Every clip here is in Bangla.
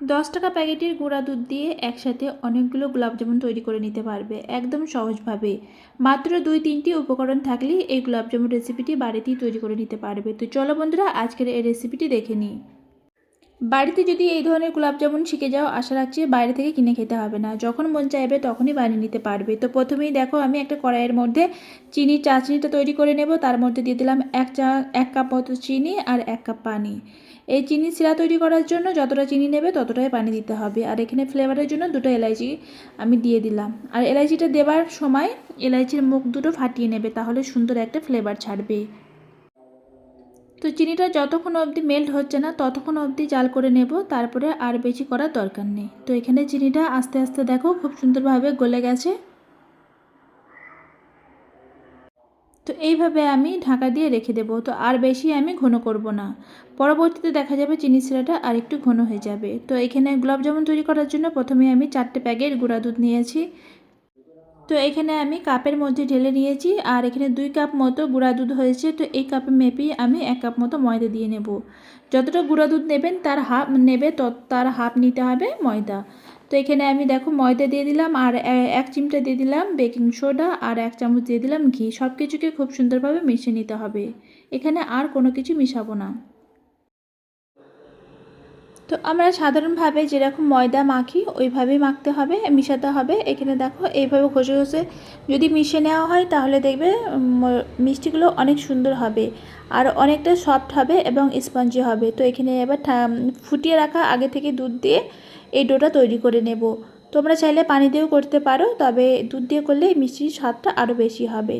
দশ টাকা প্যাকেটের গুঁড়া দুধ দিয়ে একসাথে অনেকগুলো গোলাপ জামুন তৈরি করে নিতে পারবে, একদম সহজভাবে। মাত্র দুই তিনটি উপকরণ থাকলেই এই গোলাপ জামুন রেসিপিটি বাড়িতেই তৈরি করে নিতে পারবে। তো চলো বন্ধুরা, আজকের এই রেসিপিটি দেখে নিই। বাড়িতে যদি এই ধরনের গোলাপ জামুন শিখে যাও, আশা রাখছি বাইরে থেকে কিনে খেতে হবে না। যখন মন চাইবে তখনই বানিয়ে নিতে পারবে। তো প্রথমেই দেখো, আমি একটা কড়াইয়ের মধ্যে চিনির চাচনিটা তৈরি করে নেব। তার মধ্যে দিয়ে দিলাম এক চা, এক কাপ মতো চিনি আর এক কাপ পানি। এই চিনি শিরা তৈরি করার জন্য যতটা চিনি নেবে ততটাই পানি দিতে হবে। আর এখানে ফ্লেভারের জন্য দুটো এলাইচি আমি দিয়ে দিলাম। আর এলাইচিটা দেওয়ার সময় এলাইচির মুখ দুটো ফাটিয়ে নেবে, তাহলে সুন্দর একটা ফ্লেভার ছাড়বে। তো চিনিটা যতক্ষণ অবধি মেল্ট হচ্ছে না, ততক্ষণ অবধি জাল করে নেব, তারপরে আর বেশি করার দরকার নেই। তো এখানে চিনিটা আস্তে আস্তে দেখো, খুব সুন্দরভাবে গলে গেছে। তো এইভাবে আমি ঢাকা দিয়ে রেখে দেবো, তো আর বেশি আমি ঘন করব না। পরবর্তীতে দেখা যাবে চিনি শিরাটা আর একটু ঘন হয়ে যাবে। তো এখানে গোলাপ জামুন তৈরি করার জন্য প্রথমে আমি চারটে প্যাকেট গুঁড়া দুধ নিয়েছি। তো এখানে আমি কাপের মধ্যে ঢেলে নিয়েছি আর এখানে দুই কাপ মতো গুঁড়া দুধ হয়েছে। তো এই কাপে মেপেই আমি এক কাপ মতো ময়দা দিয়ে নেব। যতটা গুঁড়া দুধ নেবেন তার হাফ নেবে, তত তার হাফ নিতে হবে ময়দা। তো এখানে আমি দেখো ময়দা দিয়ে দিলাম আর এক চিমটা দিয়ে দিলাম বেকিং সোডা আর এক চামচ দিয়ে দিলাম ঘি। সব কিছুকে খুব সুন্দরভাবে মিশিয়ে নিতে হবে। এখানে আর কোনো কিছু মিশাবো না। তো আমরা সাধারণভাবে যেরকম ময়দা মাখি, ওইভাবেই মাখতে হবে, মিশাতে হবে। এখানে দেখো, এইভাবে ঘষে ঘষে যদি মিশে নেওয়া হয়, তাহলে দেখবে মিষ্টিগুলো অনেক সুন্দর হবে আর অনেকটা সফট হবে এবং স্পঞ্জি হবে। তো এখানে এবার ফুটিয়ে রাখা আগে থেকে দুধ দিয়ে এই ডোটা তৈরি করে নেব। তোমরা চাইলে পানি দিয়েও করতে পারো, তবে দুধ দিয়ে করলে মিষ্টির স্বাদটা আরও বেশি হবে।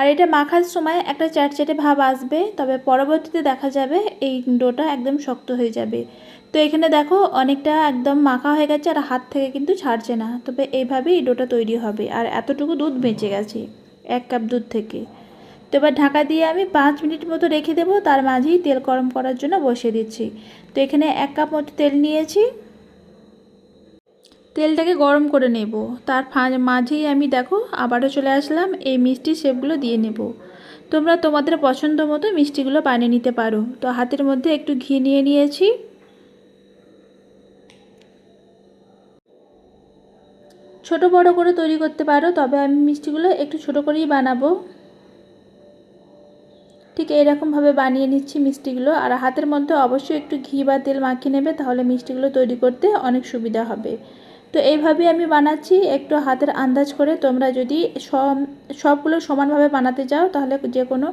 আর এটা মাখার সময় একটা চ্যাটচ্যাটে ভাব আসবে, তবে পরবর্তীতে দেখা যাবে এই ডোটা একদম শক্ত হয়ে যাবে। তো এখানে দেখো অনেকটা একদম মাখা হয়ে গেছে আর হাত থেকে কিন্তু ছাড়ছে না, তবে এইভাবেই এই ডোটা তৈরি হবে আর এতটুকু দুধ বেঁচে গেছে, এক কাপ দুধ থেকে। তো এবার ঢাকা দিয়ে আমি পাঁচ মিনিট মতো রেখে দেবো, তার মাঝেই তেল গরম করার জন্য বসিয়ে দিচ্ছি। তো এখানে এক কাপ মতো তেল নিয়েছি তেলটাকে গরম করে নেব। তার মাঝেই আমি দেখো আবারও চলে আসলাম, এই মিষ্টি শেপগুলো দিয়ে নেব। তোমরা তোমাদের পছন্দ মতো মিষ্টিগুলো বানিয়ে নিতে পারো। তো হাতের মধ্যে একটু ঘি নিয়ে নিয়েছি। ছোট বড় করে তৈরি করতে পারো, তবে আমি মিষ্টিগুলো একটু ছোট করেই বানাবো। ঠিক এইরকমভাবে বানিয়ে নিচ্ছি মিষ্টিগুলো। আর হাতের মধ্যে অবশ্যই একটু ঘি বা তেল মাখিয়ে নেবে, তাহলে মিষ্টিগুলো তৈরি করতে অনেক সুবিধা হবে। তো এইভাবেই আমি বানাচ্ছি, একটু হাতের আন্দাজ করে তোমরা যদি সব সবগুলো সমানভাবে বানাতে চাও তাহলে যে কোনো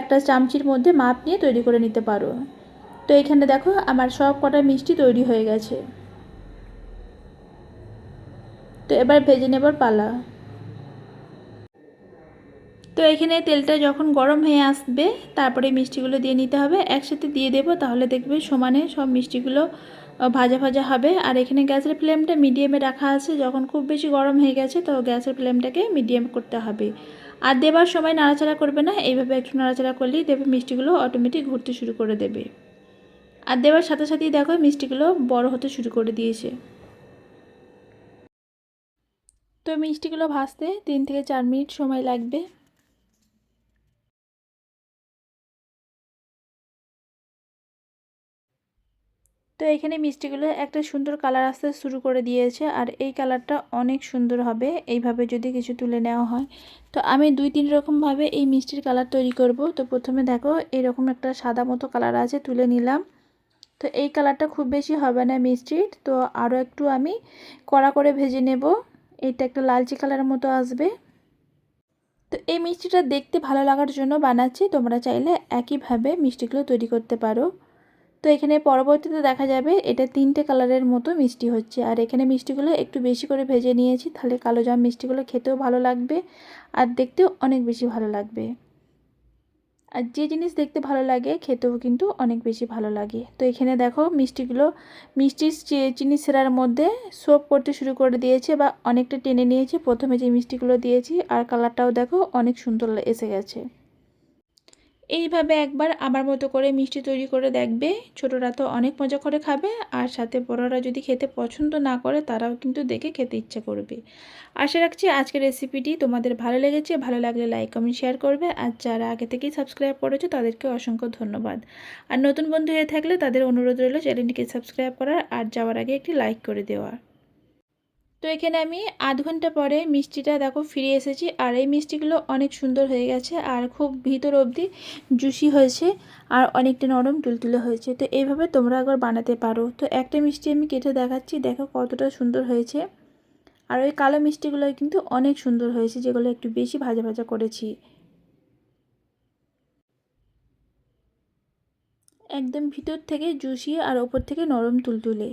একটা চামচির মধ্যে মাপ নিয়ে তৈরি করে নিতে পারো। তো এখানে দেখো আমার সব কটা মিষ্টি তৈরি হয়ে গেছে। তো এবার ভেজে নেবার পালা। তো এখানে তেলটা যখন গরম হয়ে আসবে, তারপরে মিষ্টিগুলো দিয়ে নিতে হবে। একসাথে দিয়ে দেবো, তাহলে দেখবে সমানে সব মিষ্টিগুলো ভাজা ভাজা হবে। আর এখানে গ্যাসের ফ্লেমটা মিডিয়ামে রাখা আছে। যখন খুব বেশি গরম হয়ে গেছে, তো গ্যাসের ফ্লেমটাকে মিডিয়াম করতে হবে। আর দেবার সময় নাড়াচাড়া করবে না। এইভাবে একটু নাড়াচাড়া করলেই দেবে মিষ্টিগুলো অটোমেটিক ঘুরতে শুরু করে দেবে। আর দেবার সাথে সাথেই দেখো মিষ্টিগুলো বড় হতে শুরু করে দিয়েছে। তো মিষ্টিগুলো ভাজতে তিন থেকে চার মিনিট সময় লাগবে। এখানে মিষ্টিগুলো একটা সুন্দর কালার আসতে শুরু করে দিয়েছে আর এই কালারটা অনেক সুন্দর হবে। এইভাবে যদি কিছু তুলে নেওয়া হয়। তো আমি দুই তিন রকমভাবে এই মিষ্টির কালার তৈরি করব। তো প্রথমে দেখো এরকম একটা সাদা মতো কালার আছে, তুলে নিলাম। তো এই কালারটা খুব বেশি হবে না মিষ্টির। তো আরও একটু আমি কড়া করে ভেজে নেব। এটা একটা লালচে কালারের মতো আসবে। তো এই মিষ্টিটা দেখতে ভালো লাগার জন্য বানাচ্ছি। তোমরা চাইলে একইভাবে মিষ্টিগুলো তৈরি করতে পারো। তো এখানে পরবর্তীতে দেখা যাবে এটা তিনটে কালারের মতো মিষ্টি হচ্ছে। আর এখানে মিষ্টিগুলো একটু বেশি করে ভেজে নিয়েছি, তাহলে কালো জাম মিষ্টিগুলো খেতেও ভালো লাগবে আর দেখতেও অনেক বেশি ভালো লাগবে। আর যে জিনিস দেখতে ভালো লাগে, খেতেও কিন্তু অনেক বেশি ভালো লাগে। তো এখানে দেখো মিষ্টিগুলো, মিষ্টির চিনি সেরার মধ্যে সোপ করতে শুরু করে দিয়েছে বা অনেকটা টেনে নিয়েছে। প্রথমে যে মিষ্টিগুলো দিয়েছি আর কালারটাও দেখো অনেক সুন্দর এসে গেছে। এইভাবে একবার আমার মতো করে মিষ্টি তৈরি করে দেখবে। ছোটরা তো অনেক মজা করে খাবে আর সাথে বড়রা যদি খেতে পছন্দ না করে তারাও কিন্তু দেখে খেতে ইচ্ছা করবে। আশা রাখছি আজকের রেসিপিটি তোমাদের ভালো লেগেছে। ভালো লাগলে লাইক, কমেন্ট, শেয়ার করবে আর যারা আগে থেকেই সাবস্ক্রাইব করেছ তাদেরকে অসংখ্য ধন্যবাদ। আর নতুন বন্ধু হয়ে থাকলে তাদের অনুরোধ রইল চ্যানেলটিকে সাবস্ক্রাইব করার আর যাওয়ার আগে একটি লাইক করে দেওয়ার। তো এখানে আমি আধ ঘণ্টা পরে মিষ্টিটা দেখো ফিরে এসেছি। আর এই মিষ্টিগুলো অনেক সুন্দর হয়ে গেছে আর খুব ভিতর অবধি জুসি হয়েছে আর অনেকটা নরম তুলতুলে হয়েছে। তো এইভাবে তোমরা একবার বানাতে পারো। তো একটা মিষ্টি আমি কেটে দেখাচ্ছি, দেখো কতটা সুন্দর হয়েছে। আর ওই কালো মিষ্টিগুলো কিন্তু অনেক সুন্দর হয়েছে, যেগুলো একটু বেশি ভাজা ভাজা করেছি। একদম ভিতর থেকে জুসি আর ওপর থেকে নরম তুলতুলে।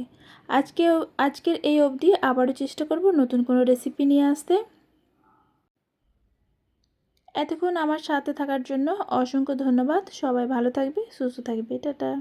আজকে আজকের এই অবধি আবারও চেষ্টা করব নতুন কোনো রেসিপি নিয়ে আসতে। এতক্ষণ আমার সাথে থাকার জন্য অসংখ্য ধন্যবাদ। সবাই ভালো থাকবে, সুস্থ থাকবে। টাটা।